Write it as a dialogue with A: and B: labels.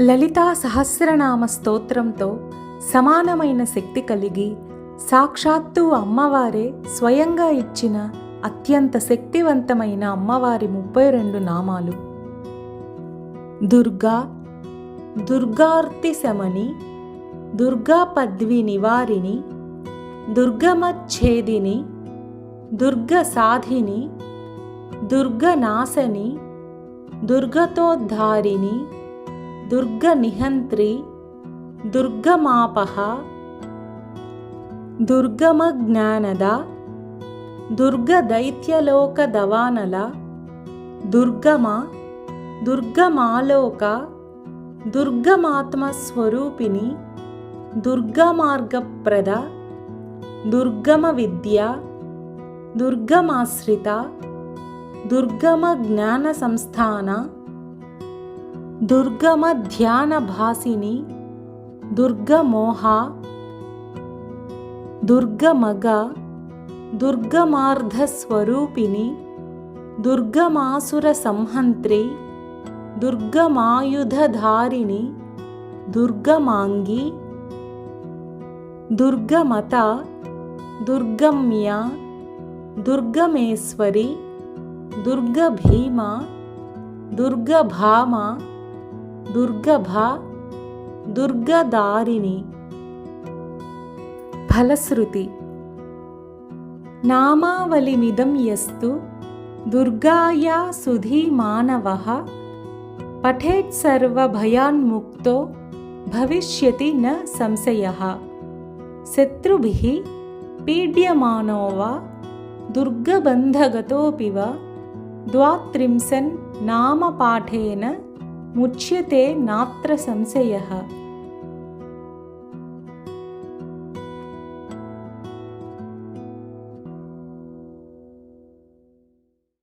A: లలితా సహస్రనామ స్తోత్రంతో సమానమైన శక్తి కలిగి సాక్షాత్తు అమ్మవారే స్వయంగా ఇచ్చిన అత్యంత శక్తివంతమైన అమ్మవారి ముప్పై రెండు నామాలు. దుర్గా దుర్గార్తి శమని దుర్గా పద్వి నివారిణి దుర్గమచ్ఛేదిని దుర్గ సాధిని దుర్గనాశని దుర్గతోద్ధారిణి దుర్గనిహంత్రి దుర్గమాపహ దుర్గమజ్ఞానద దుర్గదైత్యలోకదవానల దుర్గమ దుర్గమాలోక దుర్గమాత్మస్వరూపిణి దుర్గమార్గప్రద దుర్గమ విద్య దుర్గమాశ్రిత దుర్గమ జ్ఞాన సంస్థాన दुर्गमध्यानभासिनि दुर्गमोहा दुर्गमग दुर्गमार्धस्वरूपिणि दुर्गमासुरसंहन्त्री दुर्गमायुधारिणि दुर्गमाङ्गी दुर्गमता दुर्गम्या दुर्गमेश्वरी दुर्गभीमा दुर्गभामा दुर्गभा दुर्गदारिणि। फलश्रुति। नामावलिमिदं यस्तु दुर्गाया सुधीमानवः पठेत् सर्वभयान्मुक्तो भविष्यति न संशयः। शत्रुभिः पीड्यमानो वा दुर्गबन्धगतोऽपि वा द्वात्रिंशन्नामपाठेन ముచ్యతే నాత్ర సంశయ.